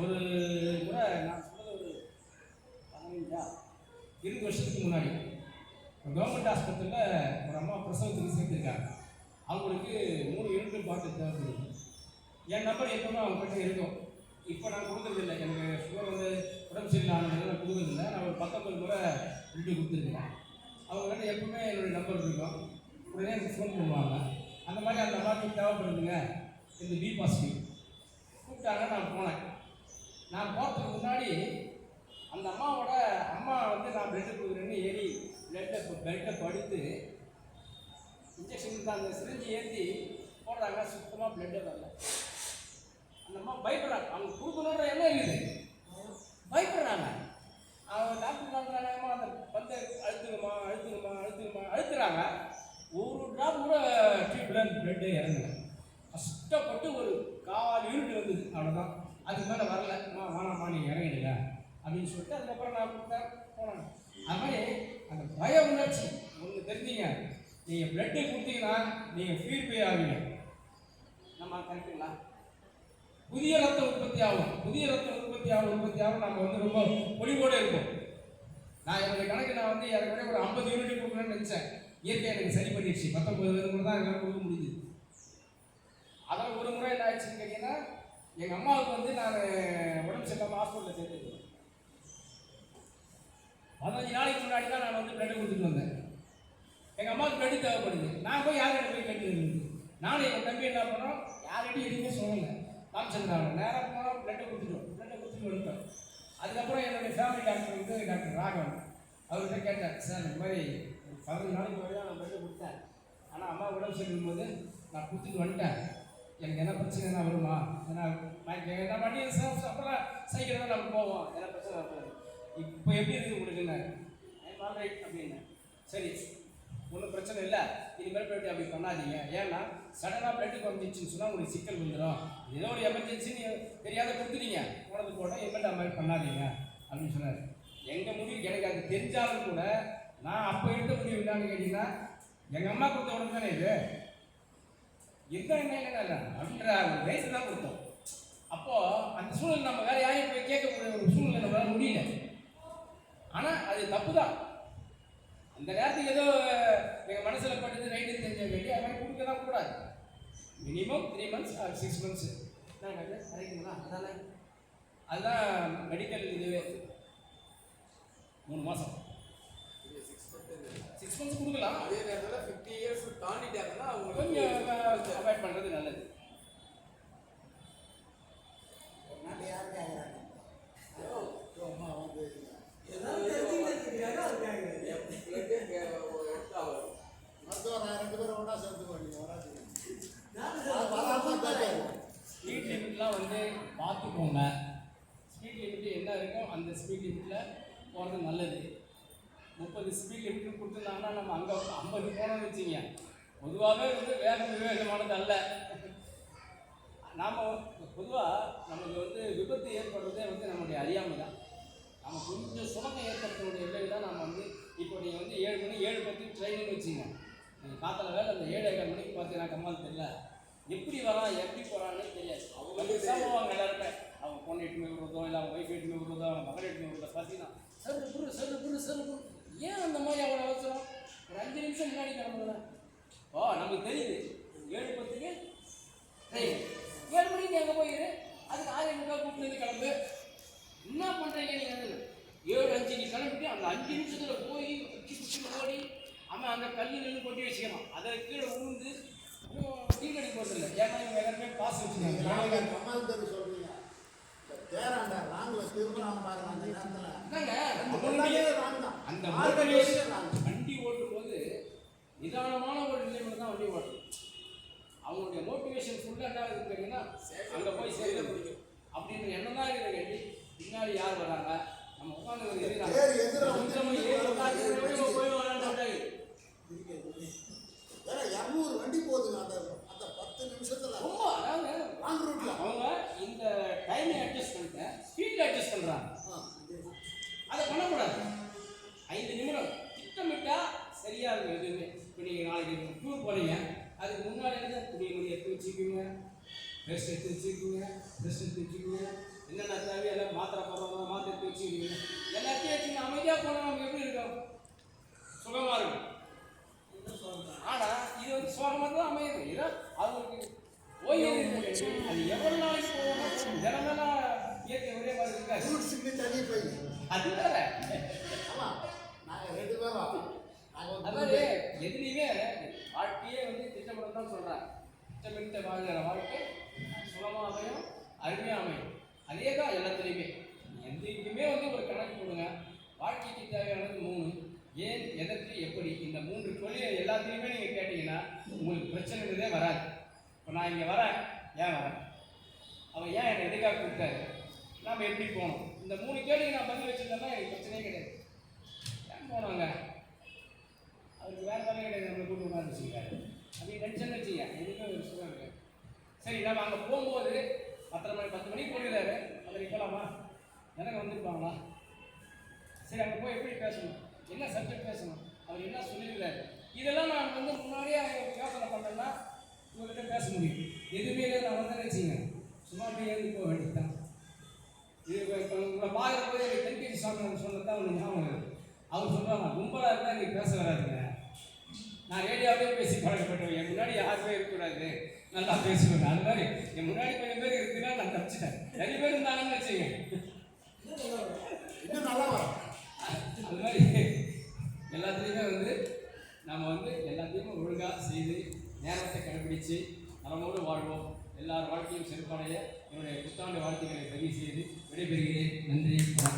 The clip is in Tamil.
ஒரு முறை நான் சொன்னது ஒரு பதினஞ்சா இருபது வருஷத்துக்கு முன்னாடி கவர்மெண்ட் ஆஸ்பத்திரியில் ஒரு அம்மா பிரசவத்துக்கு சேர்த்துருக்காங்க. அவங்களுக்கு மூணு யூனிட் பாட்டு தேவைப்படுது. என் நம்பர் எப்பவுமே அவங்க கிட்ட இருக்கும். இப்போ நான் கொடுக்குறதில்ல. எனக்கு சுகர் வந்து உடம்பு சரியில்லாமல் நான் கொடுக்குறதில்ல. நான் ஒரு பத்தொம்பது முறை விட்டு கொடுத்துருக்கேன் அவங்க கிட்ட எப்பவுமே என்னுடைய நம்பர் இருக்கும். உடனே எனக்கு ஃபோன் பண்ணுவாங்க. அந்த மாதிரி அந்த அம்மாவுக்கு தேவைப்படுதுங்க. இந்த பி பாசிட்டிவ் கூப்பிட்டாங்க நான் போனேன். நான் போகிறதுக்கு முன்னாடி அந்த அம்மாவோட அம்மா வந்து நான் பிளட்டு கொடுக்குறேன்னு ஏறி பிளட்டை பெல்ட்டை படுத்து இன்ஜெக்ஷன் தான் அந்த சிரிஞ்சு ஏற்றி போடுறாங்க சுத்தமாக பிளட்டே வரல. அந்த அம்மா பயப்படுறாங்க. அவங்க கொடுக்கணுன்ற எண்ணம் இருக்குது. பயப்படுறாங்க. அவங்க டாக்டர் பண்ணுறாங்கம்மா அந்த பந்தை அழுத்துங்கம்மா அழுத்துங்கம்மா அழுத்துங்கம்மா அழுத்துறாங்க. ஒரு ட்ராப் கூட டியூப்ல பிளட்டு இறங்குது கஷ்டப்பட்டு ஒரு கால் யூனிட் வந்தது. அவ்வளோதான் அதுக்கு மேலே வரல அம்மா வேணாம்மா நீங்கள் இறங்கிடுங்க அப்படின்னு சொல்லிட்டு அதுக்கப்புறம் நான் கொடுத்தேன் போனேன். அது மாதிரி அந்த பய உணர்ச்சி ஒன்று தெரிஞ்சுங்க. நீங்கள் பிளட்டு கொடுத்தீங்கன்னா நீங்கள் ஃபீல் பே ஆவீங்க. நம்ம கரெக்டுங்களா புதிய ரத்தம் உற்பத்தி ஆகும். புதிய ரத்தம் உற்பத்தி ஆகும் உற்பத்தி ஆகும். நம்ம வந்து ரொம்ப பொலிவோடு இருப்போம். நான் என்னுடைய கணக்கு நான் வந்து ஏற்கனவே ஒரு ஐம்பது யூனிட் கொடுக்கணும்னு நினச்சேன். இயற்கை எனக்கு சரி பண்ணிடுச்சு. பத்தொம்பது கூட தான் என்னால் கொடுக்க முடியுது. அதான் ஒரு முறை என்ன ஆயிடுச்சுன்னு கேட்டீங்கன்னா எங்கள் அம்மாவுக்கு வந்து நான் உடம்பு சரியில்லாமல் ஹாஸ்பிட்டலில் சேர்த்துருக்கேன் பதினஞ்சு நாளைக்கு முன்னாடி தான் நான் வந்து பிரெட்டை கொடுத்துட்டு வந்தேன். எங்கள் அம்மாவுக்கு பிளட் தேவைப்படுது. நான் போய் யார்கிட்ட போய் கேட்டு நானும் எங்கள் தம்பி என்ன பண்ணோம்? யார்கிட்டையும் எதுவுமே சொல்லலை. ராமச்சந்திராவில் நேராக போனோம் பிளட்டை கொடுத்துட்டோம் பிளட்டை கொடுத்துட்டு வந்துட்டோம். அதுக்கப்புறம் என்னுடைய ஃபேமிலி டாக்டர் வந்து டாக்டர் ராகவன் அவர்கிட்ட கேட்டேன் சார் இந்த மாதிரி பதினஞ்சு நாளைக்கு முன்னாடி தான் நான் பிளட்டை கொடுத்தேன். ஆனால் அம்மா உடம்பு சொல்லும் போது நான் கொடுத்துட்டு வந்துட்டேன். எனக்கு என்ன பிரச்சனை என்ன வருமா? ஏன்னா நான் என்ன பண்ணி சார் அப்போல்லாம் சைக்கிள் தான் நம்ம போவோம். என்ன பிரச்சனை இப்போ எப்படி இருக்குது உங்களுக்கு என்ன? ரைட் அப்படின்னு. சரி. ஒன்றும் பிரச்சனை இல்லை. இனிமேல் போய்ட்டு அப்படி பண்ணாதீங்க. ஏன்னா சடனாக பிளட்டுக்கு வந்துச்சுன்னு சொன்னால் உங்களுக்கு சிக்கல் வந்துடும் ஏதோ ஒரு எமர்ஜென்சி நீங்கள் தெரியாத கொடுத்துட்டீங்க. போனது போட்டால் இனிமேல் அது மாதிரி பண்ணாதீங்க. அப்படின்னு சொன்னார். எங்கள் முடிவு எனக்கு அது தெரிஞ்சாலும் கூட நான் அப்போ எடுத்த முடிவு என்னன்னு கேட்டிங்கன்னா எங்கள் அம்மா கொடுத்த உடனே தானே இது? இருக்க என்ன இல்லை. அப்படின்ற வயசு தான் கொடுத்தோம். அப்போது அந்த சூழ்நிலை நம்ம வேற யாரையும் போய் கேட்கக்கூடிய ஒரு சூழ்நிலை நம்மளால் தப்பு தான் அந்த நேரத்துக்கு ஏதோ எங்க மனசுல பட்டது ரைட்டு தெரிஞ்ச வேண்டி அது மாதிரி கொடுக்க தான் கூடாது minimum three months or six months கரெக்டுங்களா அதானே? அதுதான் மெடிக்கல் இதுவே மூணு மாசம். சிக்ஸ் மந்த்ஸ் கொடுக்கலாம். அதே நேரத்தில் ஃபிஃப்டி இயர்ஸ் தாண்டிட்டாங்கன்னா அவங்களுக்கு கொஞ்சம் அவாய்ட் பண்றது நல்லது நாட்டு யார் கேட்குறாங்க அம்மா வந்து மருத்துவர் நான் ரெண்டு பேரும் ஒன்றா சேர்த்து பண்ணி வராது வராமல் கேட்காது ஸ்பீட் லிமிட்லாம் வந்து பார்த்துக்கோங்க ஸ்பீட் லிமிட் என்ன இருக்கோ அந்த ஸ்பீட் லிமிட்டில் போகிறது நல்லது. முப்பது ஸ்பீட் லிமிட் கொடுத்துருந்தாங்கன்னா நம்ம அங்கே ஐம்பது போனோம்னு வச்சுங்க. பொதுவாகவே வந்து வேகம் விவேகமானது அல்ல. நாம் பொதுவாக நமக்கு வந்து விபத்து ஏற்படுறதே வந்து நம்முடைய அறியாமை தான். நம்ம கொஞ்சம் சுணக்கம் ஏற்படுத்தக்கூடிய விளைவு தான் நம்ம வந்து இப்போ நீங்கள் வந்து ஏழு மணி ஏழு பத்து ட்ரெயினிங் வச்சுங்க. நீங்கள் காத்தால வேலை அந்த ஏழு ஏழு மணிக்கு பார்த்தீங்கன்னா கம்மால் தெரியல. எப்படி வரான் எப்படி போகிறான்னு தெரியாது அவங்க வந்து போவாங்க எல்லாருமே. பொண்ணு எட்டுமே விடுறதோ இல்லை அவங்க ஒய்ஃப் எட்டுமே விடுறதோ அவங்க மகன் எட்டுமே விடுறதோ பார்த்தீங்கன்னா சரு புரு சரு புரு சரு குரு ஏன் அந்த மாதிரி அவ்வளோ அவசரம்? ஒரு அஞ்சு நிமிஷம் முன்னாடி கிளம்புங்க ஓ நமக்கு தெரியுது. ஏழு பத்துக்கு ஏழு மணிக்கு அங்கே போயிரு அதுக்கு ஆறு முக்கால் கூப்பிட்டு கிளம்பு. என்ன பண்ணுறீங்க நீங்கள் ஏழு அஞ்சுக்கு கிளம்பிட்டு அந்த அஞ்சு நிமிஷத்தில் போய் குச்சி குச்சி ஓடி அவன் அந்த கல்லு நின்று கொட்டி வச்சுக்கலாம் அதை கீழே உழுந்து டீ கடி போகிறதில்ல ஏன்னா இவங்க எல்லாருமே பாஸ் வச்சுருக்காங்க. நாளைக்கு கமல் தெரு சொல்றீங்க இந்த தேராண்டா ராங்கில் திரும்பலாம் பாருங்க அந்த நேரத்தில் என்னங்க அந்த அவங்களுடைய கொள்ளையே ராங் தான் அந்த ஆறு motivation, ராங் வண்டி ஓட்டும் போது நிதானமான ஒரு நிலைமையில தான் வண்டி ஓட்டணும் அவங்களுடைய மோட்டிவேஷன் ஃபுல்லாக என்ன கேட்டீங்கன்னா அங்கே போய் சேர்க்க முடியும் அப்படின்ற எண்ணம் தான் இருக்குது கேட்டி பின்னாடி யார் வராங்க? நம்ம உட்காந்து வண்டி போகுதுங்க. அந்த அந்த பத்து நிமிஷத்துல. ரொம்ப அதாவது ரூட்ல அவங்க இந்த டைமை அட்ஜஸ்ட் பண்ணிட்டு ஸ்பீட் அட்ஜஸ்ட் பண்ணுறாங்க அதை பண்ணக்கூடாது. ஐந்து நிமிடம். திட்டமிட்டா சரியா இருக்கும் எதுவுமே. இப்போ நீங்கள் நாளைக்கு டூர் போறீங்க. அதுக்கு முன்னாடி இருந்து துணி வேஸ்ட் எடுத்து வச்சுக்கோங்க ட்ரெஸ் எடுத்து வச்சுக்கோங்க என்னென்ன தேவை எல்லாம் மாத்திரை போடுறவங்க மாத்திரை எடுத்து வச்சுக்கோங்க. எல்லாத்தையும் வச்சுக்கோங்க. அமைதியாக போனால் நமக்கு எப்படி இருக்கும்? சுகமாக இருக்கும் ஆனால் இது வந்து சோகமாக தான் அமையுது. ஏதோ அவங்களுக்கு ஓய்வு அது எவ்வளோ நாளைக்கு போகணும் தினமெல்லாம் இயற்கை ஒரே மாதிரி இருக்காது தனி போய். அது வேற ஆமாம் நாங்கள் ரெண்டு பேரும். அதாவது எதுலேயுமே வாழ்க்கையே வந்து திட்டமிடம் தான் சொல்கிறேன் திட்டமிட்டு வாழ்கிற வாழ்க்கை சுலமாகவும் அமையும் அமையும் அதே தான் எல்லாத்துலேயுமே. எதுக்குமே வந்து ஒரு கணக்கு கொடுங்க. வாழ்க்கைக்கு தேவையானது மூணு. ஏன் எதற்கு எப்படி? இந்த மூன்று தொழில் எல்லாத்துலேயுமே நீங்கள் கேட்டிங்கன்னா உங்களுக்கு பிரச்சனைன்றதே வராது. இப்போ நான் இங்கே வரேன். ஏன் வரேன்? அவன் ஏன் என்னை எதுக்காக கூப்பிட்டாரு? நாம் எப்படி போகணும்? இந்த மூணு கேள்விக்கு நான் பதில் வச்சிருந்தேன்னா எனக்கு பிரச்சனையே கிடையாது. ஏன் போனாங்க அவருக்கு வேறு வேலை கிடையாது. நம்மளை கூட்டு உட்காந்து அப்படி டென்ஷன் வச்சுங்க. எதுவுமே ஒரு சுகம் இருக்காது சரி நம்ம அங்கே போகும்போது பத்தரை மணி பத்து மணிக்கு போயிருந்தாரு அதில் போகலாமா எனக்கு வந்துருப்பாங்களா? சரி அங்கே போய் எப்படி பேசணும்? என்ன சப்ஜெக்ட் பேசணும்? அவர் என்ன சொல்லியிருக்காரு இதெல்லாம் நான் வந்து முன்னாடியே யோசனை பண்ணேன்னா உங்கள்கிட்ட பேச முடியும். எதுவுமே இல்லை நான் வந்து வச்சுங்க சும்மா அப்படியே போக வேண்டியதுதான். இது இப்போ உங்களை பார்க்குற போது எனக்கு தென்கேஜி சாமி சொன்னதான் ஒன்று ஞாபகம் அவர் சொல்கிறாங்க கும்பலாக இருந்தால் நீங்கள் பேச வராதுங்க. நான் ரேடியோவே பேசி பழக்கப்பட்டவன் என் முன்னாடி யாருமே இருக்கக்கூடாது. நல்லா பேசுவேன். அது மாதிரி என் முன்னாடி கொஞ்சம் பேர் இருக்குன்னா நான் தப்பிச்சிட்டேன். நிறைய பேர் இருந்தாங்கன்னு வச்சுங்க இன்னும் நல்லா வரும். அது மாதிரி எல்லாத்துலேயுமே வந்து நம்ம வந்து எல்லாத்தையும் ஒழுங்காக செய்து நேரத்தை கடைபிடிச்சு நலமோடு வாழ்வோம். எல்லார் வாழ்க்கையும் சிறப்படைய என்னுடைய புத்தாண்டு வாழ்த்துக்களை பதிவு செய்து விடைபெறுகிறேன். நன்றி.